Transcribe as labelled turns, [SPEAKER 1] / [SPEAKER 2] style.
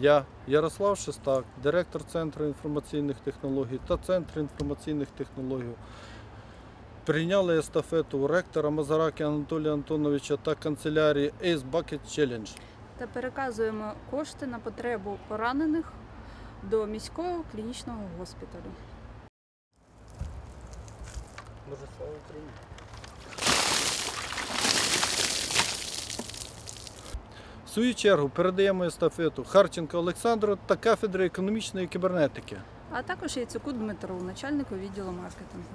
[SPEAKER 1] Я, Ярослав Шестак, директор Центру інформаційних технологій та Центру інформаційних технологій. Прийняли естафету у ректора Мазараки Анатолія Антоновича та канцелярії Ace Bucket Challenge.
[SPEAKER 2] та переказуємо кошти на потребу поранених до міського клінічного госпіталю.
[SPEAKER 1] Дуже слава Україні! Свою чергу передаємо естафету Харченко Олександру та кафедри економічної кібернетики.
[SPEAKER 2] А також Яцюку Дмитру, начальнику відділу маркетингу.